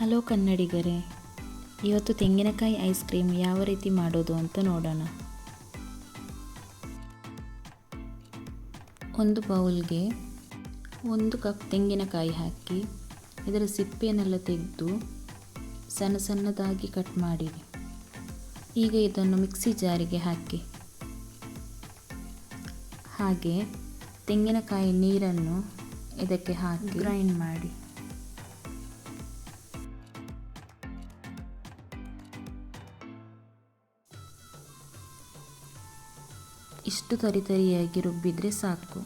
Hello ಕನ್ನಡಿಗರೇ, ಇವತ್ತು ತೆಂಗಿನಕಾಯಿ ice cream ಯಾವ ರೀತಿ ಮಾಡೋದು ಅಂತ ನೋಡೋಣ. ಒಂದು ಬೌಲ್ಗೆ ಒಂದು ಕಪ್ ತೆಂಗಿನಕಾಯಿ ಹಾಕಿ ಇದರ ಸಿಪ್ಪೆಯನ್ನೆಲ್ಲ ತೆಗೆದು ಸಣ್ಣ ಸಣ್ಣದಾಗಿ ಕಟ್ ಮಾಡಿ ಈಗ ಇದನ್ನು ಮಿಕ್ಸಿ ಜಾರಿಗೆ ಹಾಕಿ. ಹಾಗೆ ತೆಂಗಿನಕಾಯಿ ನೀರನ್ನು ಇದಕ್ಕೆ ಹಾಕಿ. ಗ್ರೈಂಡ್ ಮಾಡಿ. ಇಷ್ಟು ತರಿತರಿಯಾಗಿ ರುಬ್ಬಿದ್ರೆ ಸಾಕು.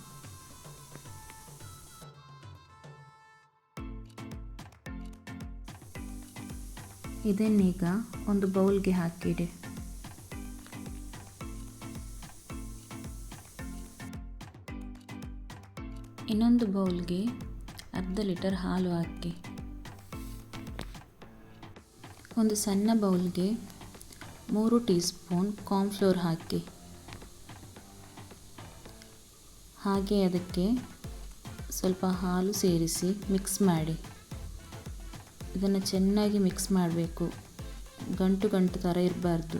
ಇದನ್ನೀಗ ಒಂದು ಬೌಲ್ಗೆ ಹಾಕಿಡಿ. ಇನ್ನೊಂದು ಬೌಲ್ಗೆ ಅರ್ಧ ಲೀಟರ್ ಹಾಲು ಹಾಕಿ. ಒಂದು ಸಣ್ಣ ಬೌಲ್ಗೆ ಮೂರು ಟೀ ಸ್ಪೂನ್ ಕಾರ್ನ್ಫ್ಲೋರ್ ಹಾಕಿ. ಹಾಗೆ ಅದಕ್ಕೆ ಸ್ವಲ್ಪ ಹಾಲು ಸೇರಿಸಿ ಮಿಕ್ಸ್ ಮಾಡಿ. ಇದನ್ನು ಚೆನ್ನಾಗಿ ಮಿಕ್ಸ್ ಮಾಡಬೇಕು. ಗಂಟು ಗಂಟು ಥರ ಇರಬಾರ್ದು.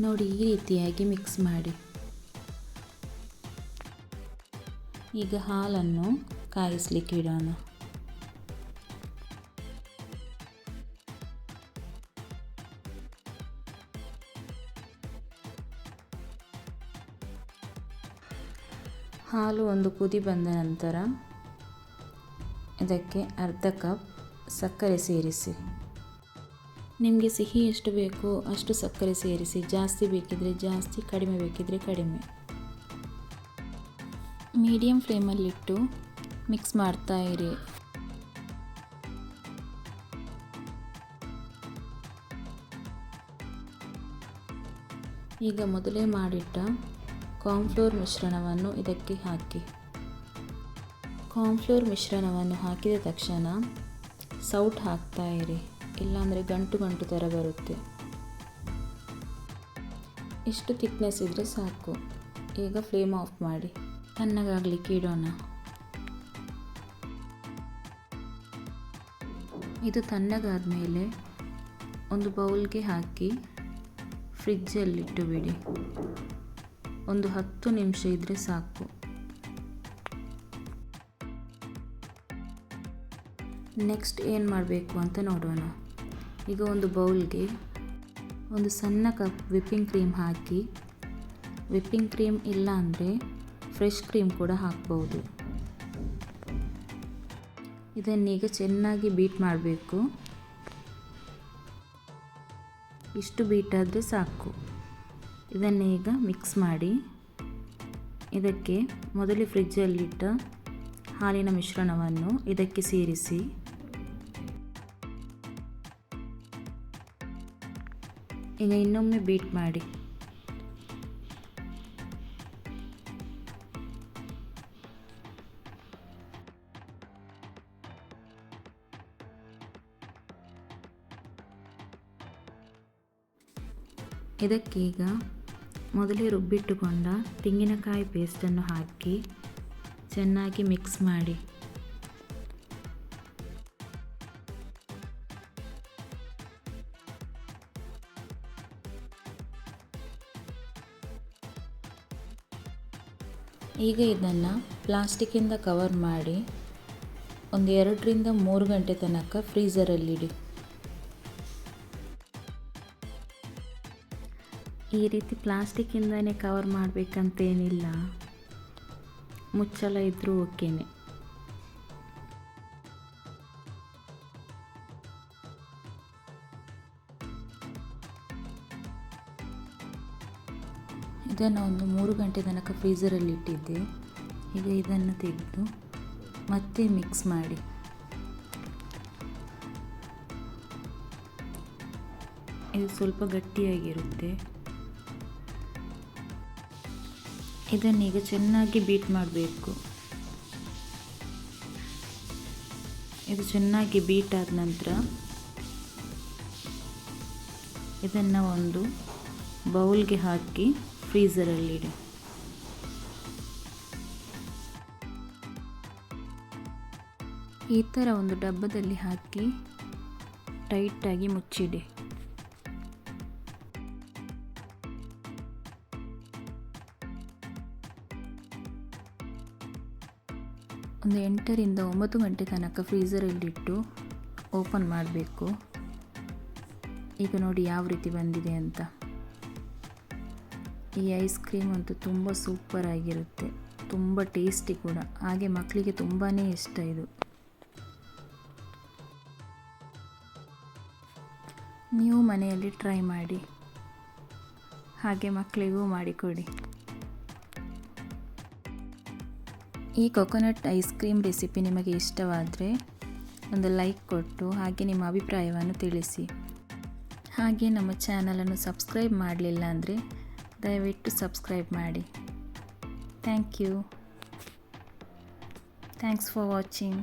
ನೋಡಿ ಈ ರೀತಿಯಾಗಿ ಮಿಕ್ಸ್ ಮಾಡಿ. ಈಗ ಹಾಲನ್ನು ಕಾಯಿಸ್ಲಿಕ್ಕೆ ಇಡೋಣ. ಹಾಲು ಒಂದು ಕುದಿ ಬಂದ ನಂತರ ಇದಕ್ಕೆ ಅರ್ಧ ಕಪ್ ಸಕ್ಕರೆ ಸೇರಿಸಿ. ನಿಮಗೆ ಸಿಹಿ ಎಷ್ಟು ಬೇಕೋ ಅಷ್ಟು ಸಕ್ಕರೆ ಸೇರಿಸಿ. ಜಾಸ್ತಿ ಬೇಕಿದ್ರೆ ಜಾಸ್ತಿ, ಕಡಿಮೆ ಬೇಕಿದ್ರೆ ಕಡಿಮೆ. ಮೀಡಿಯಮ್ ಫ್ಲೇಮಲ್ಲಿಟ್ಟು ಮಿಕ್ಸ್ ಮಾಡ್ತಾ ಇರಿ. ಈಗ ಮೊದಲೇ ಮಾಡಿಟ್ಟ ಕಾರ್ನ್ಫ್ಲೋರ್ ಮಿಶ್ರಣವನ್ನು ಇದಕ್ಕೆ ಹಾಕಿ. ಕಾಂಫ್ಲೋರ್ ಮಿಶ್ರಣವನ್ನು ಹಾಕಿದ ತಕ್ಷಣ ಸೌಟ್ ಹಾಕ್ತಾ ಇರಿ. ಇಲ್ಲಾಂದರೆ ಗಂಟು ಗಂಟು ಥರ ಬರುತ್ತೆ. ಇಷ್ಟು ಥಿಕ್ನೆಸ್ ಇದ್ದರೆ ಸಾಕು. ಈಗ ಫ್ಲೇಮ್ ಆಫ್ ಮಾಡಿ. ತಣ್ಣಗಾಗಲಿಕ್ಕೆ ಇಡೋಣ. ಇದು ತಣ್ಣಗಾದ ಮೇಲೆ ಒಂದು ಬೌಲ್ಗೆ ಹಾಕಿ ಫ್ರಿಜ್ಜಲ್ಲಿಟ್ಟು ಬಿಡಿ. ಒಂದು ಹತ್ತು ನಿಮಿಷ ಇದ್ದರೆ ಸಾಕು. ನೆಕ್ಸ್ಟ್ ಏನು ಮಾಡಬೇಕು ಅಂತ ನೋಡೋಣ. ಈಗ ಒಂದು ಬೌಲ್ಗೆ ಒಂದು ಸಣ್ಣ ಕಪ್ ವಿಪ್ಪಿಂಗ್ ಕ್ರೀಮ್ ಹಾಕಿ, ವಿಪ್ಪಿಂಗ್ ಕ್ರೀಮ್ ಇಲ್ಲ ಅಂದರೆ ಫ್ರೆಶ್ ಕ್ರೀಮ್ ಕೂಡ ಹಾಕ್ಬೋದು. ಇದನ್ನೀಗ ಚೆನ್ನಾಗಿ ಬೀಟ್ ಮಾಡಬೇಕು. ಇಷ್ಟು ಬೀಟಾದರೆ ಸಾಕು. ಇದನ್ನೀಗ ಮಿಕ್ಸ್ ಮಾಡಿ ಇದಕ್ಕೆ ಮೊದಲು ಫ್ರಿಜ್ಜಲ್ಲಿಟ್ಟ ಹಾಲಿನ ಮಿಶ್ರಣವನ್ನು ಇದಕ್ಕೆ ಸೇರಿಸಿ. ಈಗ ಇನ್ನೊಮ್ಮೆ ಬೀಟ್ ಮಾಡಿ. ಇದಕ್ಕೀಗ ಮೊದಲೇ ರುಬ್ಬಿಟ್ಟುಕೊಂಡ ತೆಂಗಿನಕಾಯಿ ಪೇಸ್ಟನ್ನು ಹಾಕಿ ಚೆನ್ನಾಗಿ ಮಿಕ್ಸ್ ಮಾಡಿ. ಈಗ ಇದನ್ನು ಪ್ಲಾಸ್ಟಿಕ್ಕಿಂದ ಕವರ್ ಮಾಡಿ ಒಂದು ಎರಡರಿಂದ ಮೂರು ಗಂಟೆ ತನಕ ಫ್ರೀಝರಲ್ಲಿಡಿ ಈ ರೀತಿ ಪ್ಲಾಸ್ಟಿಕ್ಕಿಂದನೇ ಕವರ್ ಮಾಡಬೇಕಂತೇನಿಲ್ಲ. ಮುಚ್ಚಲ ಇದ್ದರೂ ಓಕೆನೆ. ಇದನ್ನು ಒಂದು ಮೂರು ಗಂಟೆ ತನಕ ಫ್ರೀಸರಲ್ಲಿ ಇಟ್ಟಿದ್ದೆ. ಈಗ ಇದನ್ನು ತೆಗೆದು ಮತ್ತೆ ಮಿಕ್ಸ್ ಮಾಡಿ. ಇದು ಸ್ವಲ್ಪ ಗಟ್ಟಿಯಾಗಿರುತ್ತೆ. ಇದನ್ನೀಗ ಚೆನ್ನಾಗಿ ಬೀಟ್ ಮಾಡಬೇಕು. ಇದು ಚೆನ್ನಾಗಿ ಬೀಟ್ ಆದ ನಂತರ ಇದನ್ನು ಒಂದು ಬೌಲ್ಗೆ ಹಾಕಿ ಫ್ರೀಝರಲ್ಲಿಡಿ ಈ ಥರ ಒಂದು ಡಬ್ಬದಲ್ಲಿ ಹಾಕಿ ಟೈಟಾಗಿ ಮುಚ್ಚಿಡಿ. ಒಂದು ಎಂಟರಿಂದ ಒಂಬತ್ತು ಗಂಟೆ ತನಕ ಫ್ರೀಝರಲ್ಲಿಟ್ಟು ಓಪನ್ ಮಾಡಬೇಕು. ಈಗ ನೋಡಿ ಯಾವ ರೀತಿ ಬಂದಿದೆ ಅಂತ. ಈ ಐಸ್ ಕ್ರೀಮ್ ಅಂತೂ ತುಂಬ ಸೂಪರ್ ಆಗಿರುತ್ತೆ. ತುಂಬ ಟೇಸ್ಟಿ ಕೂಡ. ಹಾಗೆ ಮಕ್ಕಳಿಗೆ ತುಂಬಾ ಇಷ್ಟ ಇದು. ನೀವು ಮನೆಯಲ್ಲಿ ಟ್ರೈ ಮಾಡಿ. ಹಾಗೆ ಮಕ್ಕಳಿಗೂ ಮಾಡಿಕೊಡಿ. ಈ ಕೊಕೊನಟ್ ಐಸ್ ಕ್ರೀಮ್ ರೆಸಿಪಿ ನಿಮಗೆ ಇಷ್ಟವಾದರೆ ಒಂದು ಲೈಕ್ ಕೊಟ್ಟು ಹಾಗೆ ನಿಮ್ಮ ಅಭಿಪ್ರಾಯವನ್ನು ತಿಳಿಸಿ. ಹಾಗೆ ನಮ್ಮ ಚಾನಲನ್ನು ಸಬ್ಸ್ಕ್ರೈಬ್ ಮಾಡಲಿಲ್ಲ ಅಂದರೆ ದಯವಿಟ್ಟು ಸಬ್ಸ್ಕ್ರೈಬ್ ಮಾಡಿ. Thank you thanks for watching